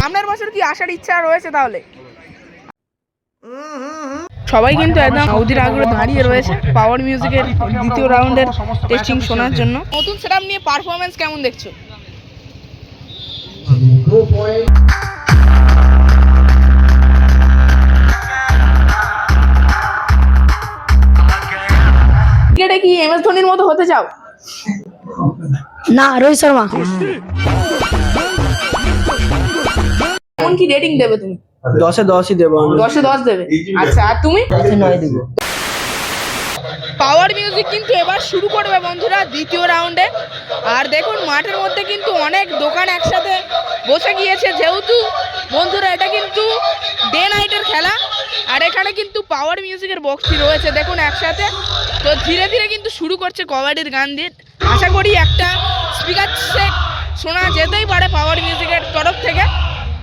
সামনের বছর কি আসার ইচ্ছা রয়েছে তাহলে? সবাই কিন্তু একদম সৌদির আগ্রহ দাঁড়িয়ে রয়েছে পাওয়ার মিউজিকের দ্বিতীয় রাউন্ডের টেস্টিং শোনার জন্য। নতুন সেটআপ নিয়ে পারফরমেন্স কেমন দেখছ? ক্রিকেটে কি এম এস ধোনির মতো হতে চাও? না রোহিত শর্মা। কেমন কি রেটিং দেবে তুমি? দশে দশই দেবো দশে দশ দেবে? আচ্ছা আর তুমি? নয় দেবো। পাওয়ার মিউজিক কিন্তু এবার শুরু করবে বন্ধুরা দ্বিতীয় রাউন্ডে আর দেখুন মাঠের মধ্যে কিন্তু অনেক দোকান একসাথে বসে গিয়েছে। যেহেতু বন্ধুরা এটা কিন্তু ডে নাইটের খেলা। আর এখানে কিন্তু পাওয়ার মিউজিকের বক্সটি রয়েছে। দেখুন একসাথে তো ধীরে ধীরে কিন্তু শুরু করছে কবাডির গান দিয়ে। আশা করি একটা স্পিকার সেট শোনা যেতেই পারে পাওয়ার মিউজিকের তরফ থেকে।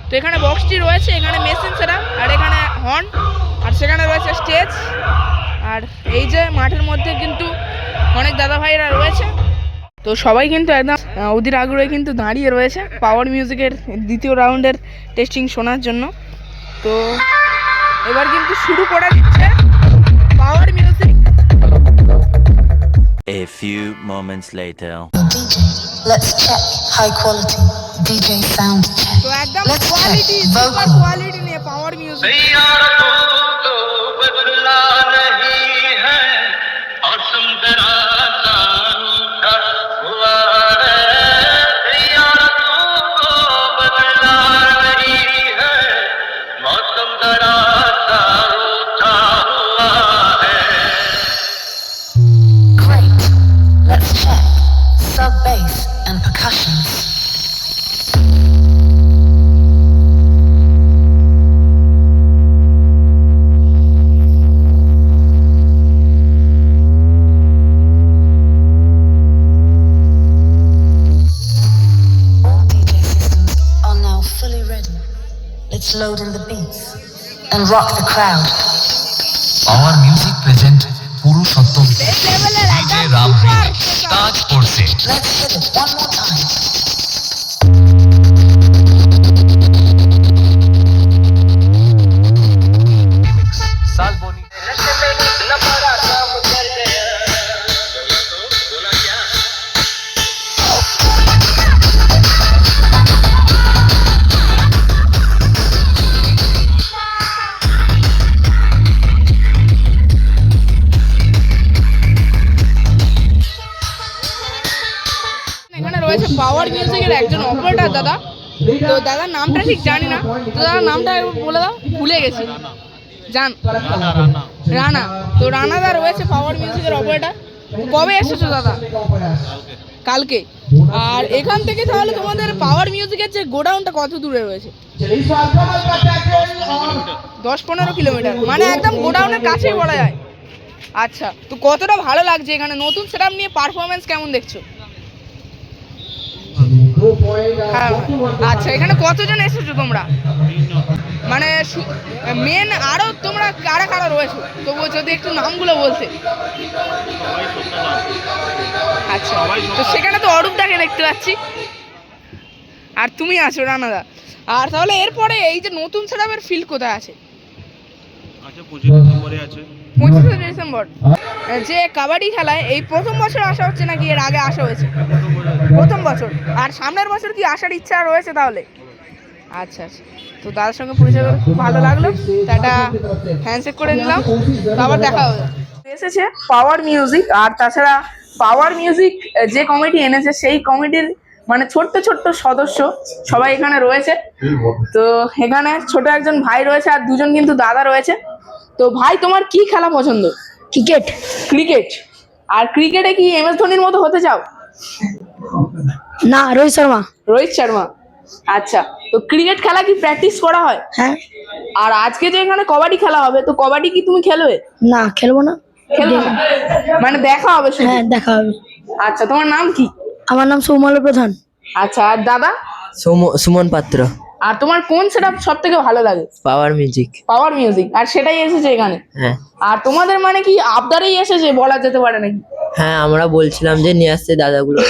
তো এখানে বক্সটি রয়েছে, এখানে মেশিন সেরা আর এখানে হর্ন আর সেখানে রয়েছে স্টেজ আর এই যে মাঠের মধ্যে কিন্তু অনেক দাদা ভাইরা রয়েছে। তো সবাই কিন্তু একদম অধীর আগ্রহে কিন্তু দাঁড়িয়ে রয়েছে পাওয়ার মিউজিকের দ্বিতীয় রাউন্ডের টেস্টিং শোনার জন্য। তো এবার কিন্তু শুরু করা দিচ্ছে। A few moments later. DJ, let's check high quality. DJ sound check. So let's quality, check vocal. quality in power music. slowed in the beats, and rocked the crowd. Our music present Purushottam. DJ Ram Raj Let's hit it one more time. এখানে পাওয়ার মিউজিকের একজন operator দাদা। তো দাদার নামটা ঠিক জানি না। তো দাদার নামটা বলে দাও, ভুলে গেছি। জান, রানা। তো রানাদা রয়েছে পাওয়ার মিউজিকের অপারেটর কবে এসেছ দাদা? কালকে। আর এখান থেকে তাহলে তোমাদের পাওয়ার মিউজিকের যে গোডাউনটা কত দূরে রয়েছে? দশ পনেরো কিলোমিটার। মানে একদম গোডাউনের কাছেই বলা যায়। আচ্ছা তো কতটা ভালো লাগছে এখানে? নতুন সেটআপ নিয়ে পারফরমেন্স কেমন দেখছ? আচ্ছা এখানে কতজন এসেছ তোমরা? মানে মেন আরও তোমরা কারা কারা রয়েছো? তবুও যদি একটু নামগুলো বলতে। আচ্ছা তো সেখানে তো অরূপ অরূপদাকে দেখতে পাচ্ছি। আর তুমি আছো রানাদা। আর তাহলে এরপরে এই যে নতুন সেটআপের ফিল কোথায় আছে? আছে পঁচিশ নম্বরে আছে। পঁচিশে ডিসেম্বর। যে কাবাডি খেলায় এই প্রথম বছর আসা হচ্ছে নাকি এর আগে আসা হয়েছে? প্রথম বছর। আর সামনের বছর কি আসার ইচ্ছা রয়েছে তাহলে? আচ্ছা আচ্ছা। তো দাদার সঙ্গে পরিচয় খুব ভালো লাগল। একটা হ্যান্ডশেক করে নিলাম। আবার দেখা হবে। এসেছে পাওয়ার মিউজিক আর তাছাড়া পাওয়ার মিউজিক যে কমিটি এনেছে, সেই কমিটির মানে ছোট্ট ছোট্ট সদস্য সবাই এখানে রয়েছে। তো এখানে ছোট একজন ভাই রয়েছে আর দুজন কিন্তু দাদা রয়েছে। তো ভাই তোমার কি খেলা পছন্দ? ক্রিকেট। ক্রিকেট? আর ক্রিকেটে কি এম এস ধোনির মতো হতে চাও? না রোহিত শর্মা। রোহিত শর্মা। আচ্ছা তো ক্রিকেট খেলা কি প্র্যাকটিস করা হয়? হ্যাঁ। আর আজকে যে এখানে কবাডি খেলা হবে তো কবাডি কি তুমি খেলবে? না খেলব না। খেলবে না? মানে দেখা হবে শুধু? হ্যাঁ দেখা হবে। আচ্ছা তোমার নাম কি? আমার নাম সৌমল প্রধান। আচ্ছা আর দাদা? সুমন পাত্র। আর তোমার কোন সেটআপ সব থেকে ভালো লাগে? পাওয়ার মিউজিক পাওয়ার মিউজিক আর সেটাই এসেছে এখানে? হ্যাঁ। আর তোমাদের মানে কি আবদারেই এসেছে বলা যেতে পারে নাকি? হ্যাঁ আমরা বলছিলাম যে নিয়ে আসতে দাদাগুলো।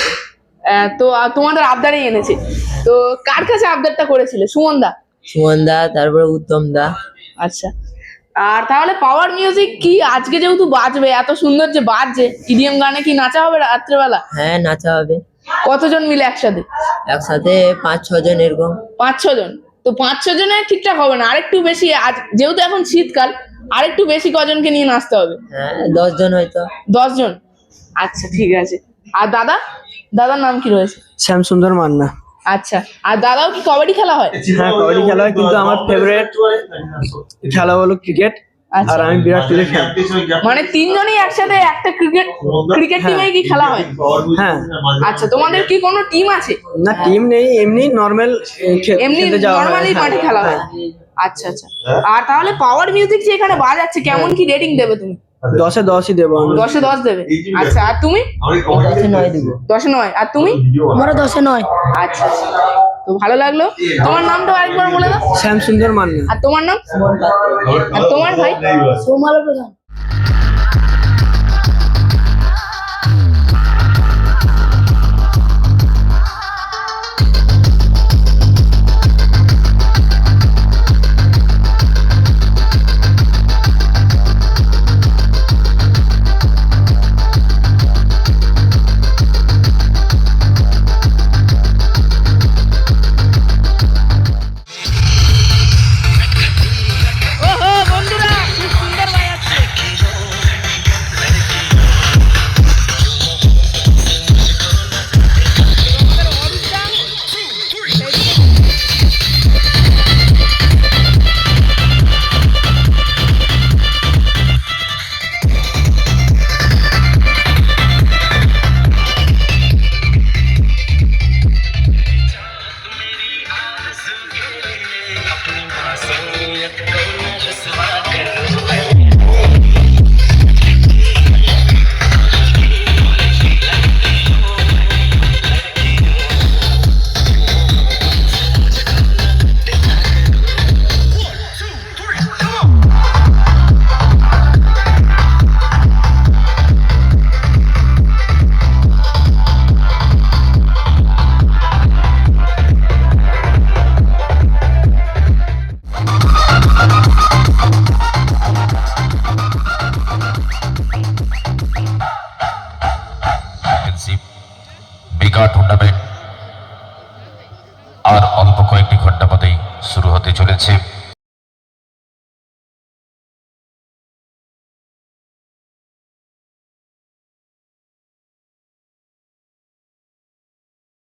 তো তোমাদের আবদারেই এনেছে। তো কার কাছে আবদারটা করেছিলে? সুমন দা? সুমন দা তারপরে উত্তম দা। আচ্ছা। আর তাহলে পাওয়ার মিউজিক কি? আজকে যেহেতু বাজবে এত সুন্দর যে বাজছে ইডিএম গানে কি নাচা হবে রাত্রেবেলা? হ্যাঁ নাচা হবে। কতজন মিলে একসাথে? একসাথে পাঁচ ছজন এরকম। পাঁচ ছজন তো পাঁচ ছ ছজনে ঠিকঠাক হবে না। আরেকটু বেশি আজ যেহেতু এখন শীতকাল আরেকটু বেশি কজনকে নিয়ে নাচতে হবে? হ্যাঁ দশজন হয়তো। দশ জন? আচ্ছা ঠিক আছে। আর দাদা? দাদার নাম কি রয়েছে? শ্যামসুন্দর মান্না। আচ্ছা। আর দাদাও কি কবাডি খেলা হয়? হ্যাঁ কবাডি খেলা হয় কিন্তু আমার ফেভারিট খেলা হলো ক্রিকেট। আর আমি বিরাট কোহলি ফ্যান মানে তিনজনই একসাথে একটা ক্রিকেট ক্রিকেট টিমে কি খেলা হয়? হ্যাঁ। আচ্ছা তোমাদের কি কোনো টিম আছে? না টিম নেই এমনি নর্মাল এমনি নর্মালি মাঠে খেলা হয়। আচ্ছা আচ্ছা। আর তাহলে পাওয়ার মিউজিক যে এখানে বাজাচ্ছে কেমন কি রেটিং দেবে তুমি? দশে দশই দেবো দশে দশ দেবে। আচ্ছা আর তুমি? দশে নয় দেবো। দশে নয়। আর তুমি? আমারও দশে নয়। আচ্ছা আচ্ছা। তো ভালো লাগল। তোমার নামটা আরেকবার বলে দাও। শ্যামসুন্দর মান্না। আর তোমার নাম? আর তোমার ভাই? সোমাল প্রধান কয়েকটি ঘণ্টা বাদেই শুরু হতে চলেছে